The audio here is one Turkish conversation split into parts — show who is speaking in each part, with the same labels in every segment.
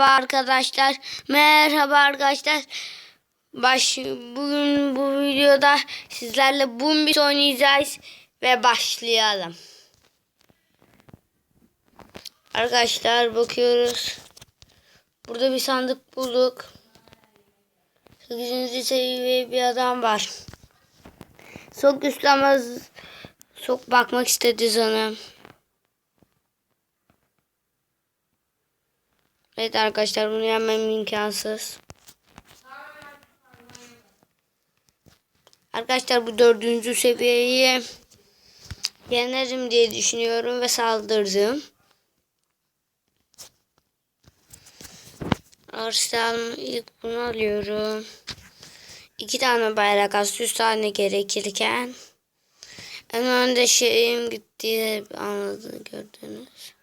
Speaker 1: Merhaba arkadaşlar. Merhaba arkadaşlar. Baş bugün bu videoda sizlerle Bumbis oynayacağız ve başlayalım. Arkadaşlar bakıyoruz. Burada bir sandık bulduk. 8. seviye bir adam var. Çok güçlü ama z- çok bakmak istedi sanırım. Evet arkadaşlar bunu yenmem imkansız. Arkadaşlar bu dördüncü seviyeyi yenerim diye düşünüyorum ve saldırdım. Arslan ilk bunu alıyorum. İki tane bayrak az yüz tane gerekirken en önde şeyim gitti anladın gördünüz.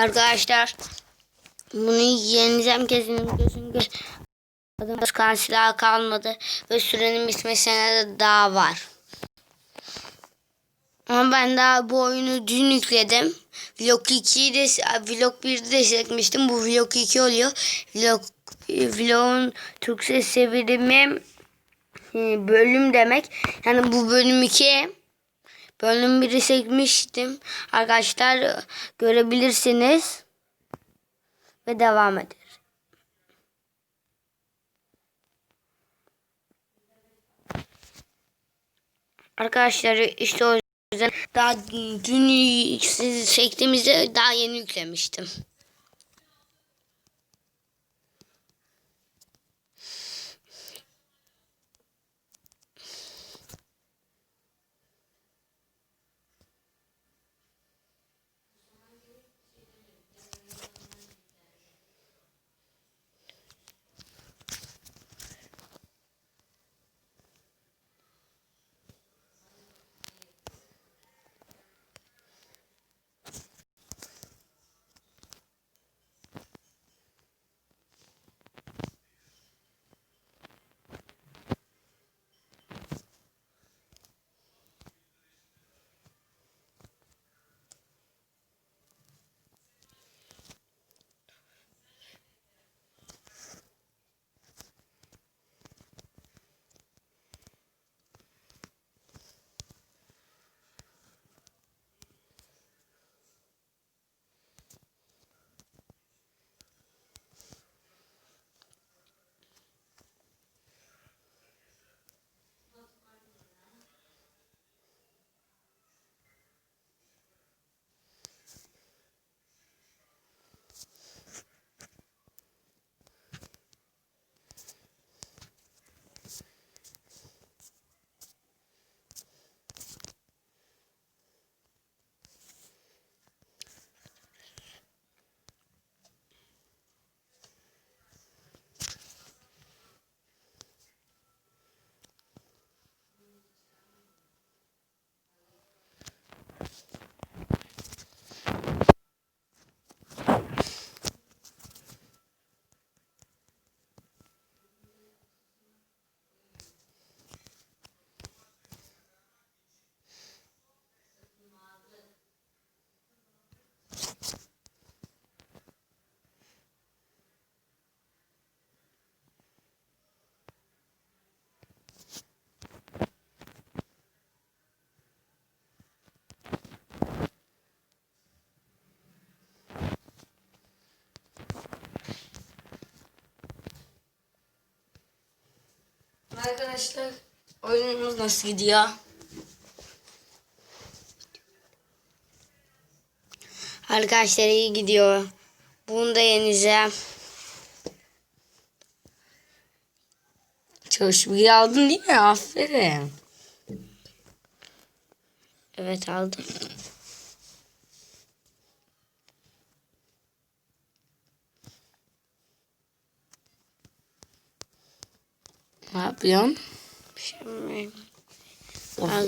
Speaker 1: Arkadaşlar bunu yeneceğim kesinlikle çünkü adam başka silah kalmadı ve sürenin bitmesine de daha var. Ama ben daha bu oyunu dün yükledim. Vlog 2'yi de Vlog 1'de de çekmiştim. Bu Vlog 2 oluyor. Vlog Vlog'un Türkçe çevirimi e, bölüm demek. Yani bu bölüm 2 bölüm 1'i çekmiştim. Arkadaşlar görebilirsiniz. Ve devam ederiz. Arkadaşlar işte o yüzden daha dün siz çektiğimizde daha yeni yüklemiştim. Arkadaşlar oyunumuz nasıl gidiyor? Arkadaşlar iyi gidiyor. Bunu da yeneceğim.
Speaker 2: Çalışmayı aldın değil mi? Aferin.
Speaker 1: Evet aldım.
Speaker 2: Ne yapıyorsun?
Speaker 1: Şimdi Al.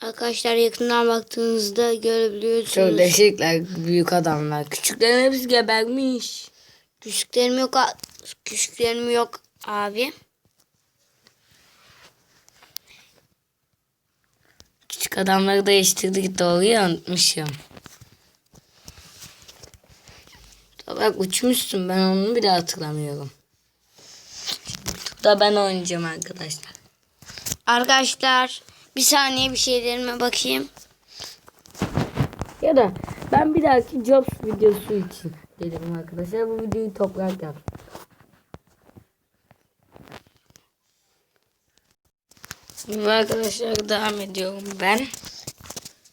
Speaker 1: Arkadaşlar yakından baktığınızda görebiliyorsunuz.
Speaker 2: Çok değişikler büyük adamlar. Küçüklerin hepsi gebermiş.
Speaker 1: Küçüklerim yok. Küçüklerim yok abi.
Speaker 2: Küçük adamları değiştirdik doğruyu unutmuşum. Bak uçmuşsun ben onu bile hatırlamıyorum. Da ben oynayacağım arkadaşlar.
Speaker 1: Arkadaşlar bir saniye bir şeylerime bakayım.
Speaker 2: Ya da ben bir dahaki Jobs videosu için gelirim arkadaşlar. Bu videoyu toprak yap. Şimdi arkadaşlar devam ediyorum ben.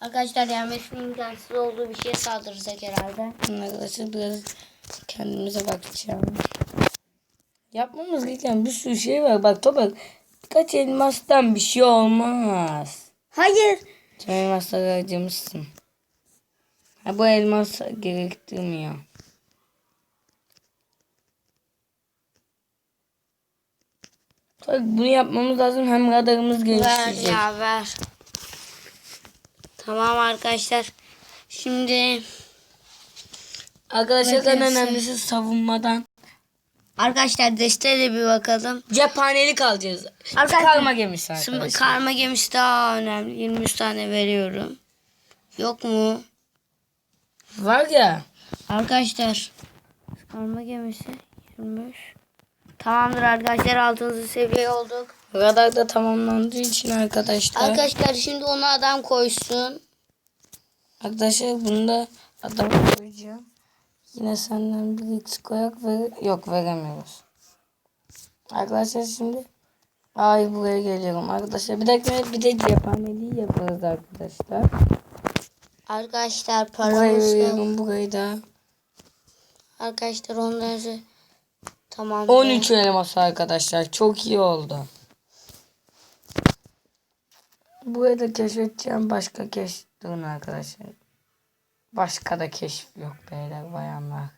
Speaker 1: Arkadaşlar yenmesinin imkansız olduğu bir şeye saldırırsak herhalde.
Speaker 2: Arkadaşlar biraz kendimize bakacağım. Yapmamız gereken bir sürü şey var. Bak toprak kaç elmastan bir şey olmaz.
Speaker 1: Hayır.
Speaker 2: Tüm elmasları harcamışsın. Ha, bu elmas gerektirmiyor. Tabii bunu yapmamız lazım. Hem radarımız
Speaker 1: Ver
Speaker 2: gelişecek.
Speaker 1: ya ver. Tamam arkadaşlar. Şimdi
Speaker 2: Arkadaşlar en önemlisi savunmadan.
Speaker 1: Arkadaşlar desteğe de bir bakalım.
Speaker 2: Cephanelik alacağız.
Speaker 1: Arkadaşlar-
Speaker 2: Karma gemisi arkadaşlar.
Speaker 1: karma gemisi daha önemli. 23 tane veriyorum. Yok mu?
Speaker 2: Var ya.
Speaker 1: Arkadaşlar karma gemisi 23. Tamamdır arkadaşlar 6. seviye olduk.
Speaker 2: Radar da tamamlandığı için arkadaşlar.
Speaker 1: Arkadaşlar şimdi ona adam koysun.
Speaker 2: Arkadaşlar bunu da adam koyacağım. Yine senden bir x koyak ve yok veremiyoruz. Arkadaşlar şimdi ay buraya geliyorum arkadaşlar. Bir dakika bir de cephaneliği yaparız arkadaşlar.
Speaker 1: Arkadaşlar
Speaker 2: Burayı veriyorum burayı da.
Speaker 1: Arkadaşlar ondan sonra tamam.
Speaker 2: 13 elmas arkadaşlar. Çok iyi oldu. Burayı da keşfedeceğim. Başka keşf durun arkadaşlar. Başka da keşif yok beyler bayanlar.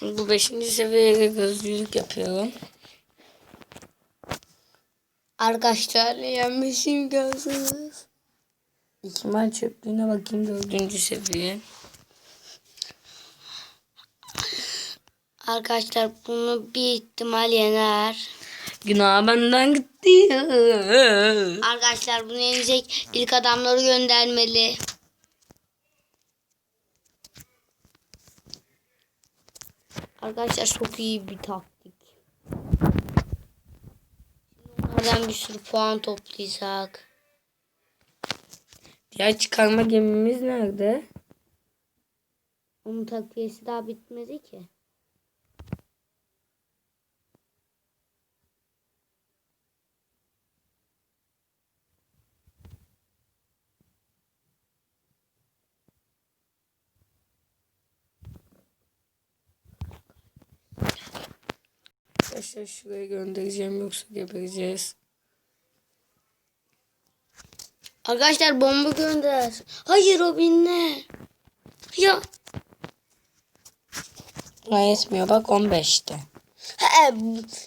Speaker 2: Bu beşinci seviyeye gözlülük yapıyorum.
Speaker 1: Arkadaşlar yenmesi imkansız.
Speaker 2: İkmal çöplüğüne bakayım dördüncü seviye.
Speaker 1: Arkadaşlar bunu bir ihtimal yener.
Speaker 2: Günah benden gitti.
Speaker 1: Arkadaşlar bunu yenecek ilk adamları göndermeli. Arkadaşlar çok iyi bir taktik. Onlardan bir sürü puan toplayacak.
Speaker 2: Diğer çıkarma gemimiz nerede?
Speaker 1: Onun takviyesi daha bitmedi ki.
Speaker 2: Arkadaşlar şuraya göndereceğim yoksa gebereceğiz.
Speaker 1: Arkadaşlar bomba gönder. Hayır o binne. Ya.
Speaker 2: Buna yetmiyor bak 15'te.
Speaker 1: He,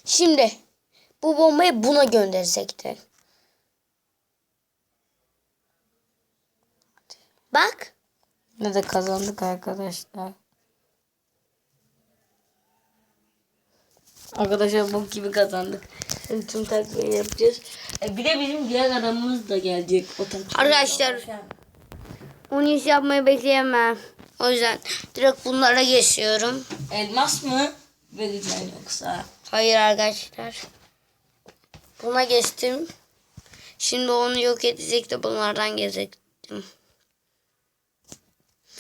Speaker 1: şimdi bu bombayı buna gönderecekti. Bak.
Speaker 2: Ne de kazandık arkadaşlar. Arkadaşlar bu gibi kazandık. Şimdi tüm takviye yapacağız. E bir de bizim diğer adamımız da gelecek. O takviye.
Speaker 1: Arkadaşlar onu hiç yapmayı bekleyemem. O yüzden direkt bunlara geçiyorum.
Speaker 2: Elmas mı vereceksin yoksa?
Speaker 1: Hayır arkadaşlar. Buna geçtim. Şimdi onu yok edecek de bunlardan gezecektim.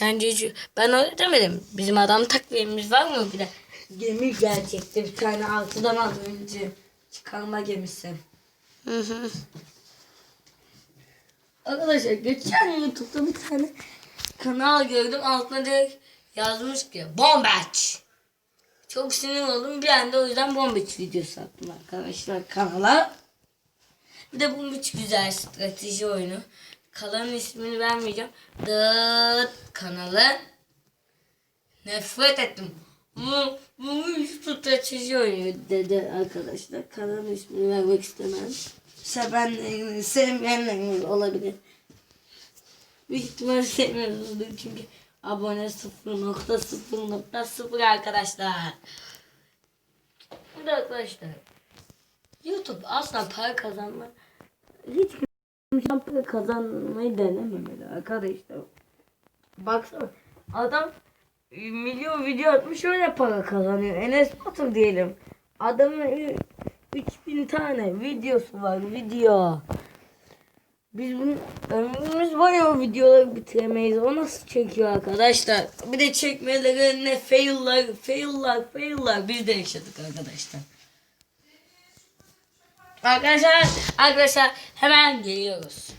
Speaker 2: Bence hiç, ben öyle demedim. Bizim adam takviyemiz var mı bir de? Gemi gelecekti bir tane altıdan az önce. Çıkarma gemisi.
Speaker 1: Hı hı.
Speaker 2: Arkadaşlar geçen YouTube'da bir tane kanal gördüm. Altına direkt yazmış ki Bombaç. Çok sinir oldum. Bir anda o yüzden Bombaç videosu attım arkadaşlar kanala. Bir de Bombaç güzel strateji oyunu. Kanalın ismini vermeyeceğim. Dıt kanalı. Nefret ettim. Bu, bu strateji oyunu dedi arkadaşlar. Kanalın ismini vermek istemem. Sevenleriniz, sevmeyenleriniz olabilir. Büyük ihtimal sevmiyorsunuzdur çünkü abone 0.0.0 arkadaşlar. De arkadaşlar YouTube asla para kazanma hiç kimse para kazanmayı denememeli arkadaşlar. Baksana adam milyon video atmış öyle para kazanıyor. Enes Batur diyelim. Adamın ü- 3000 tane videosu var video. Biz bunu ömrümüz var ya o videoları bitiremeyiz. O nasıl çekiyor arkadaşlar? Bir de çekmeleri ne fail'lar, fail'lar, fail'lar biz de yaşadık arkadaşlar. Arkadaşlar, arkadaşlar hemen geliyoruz.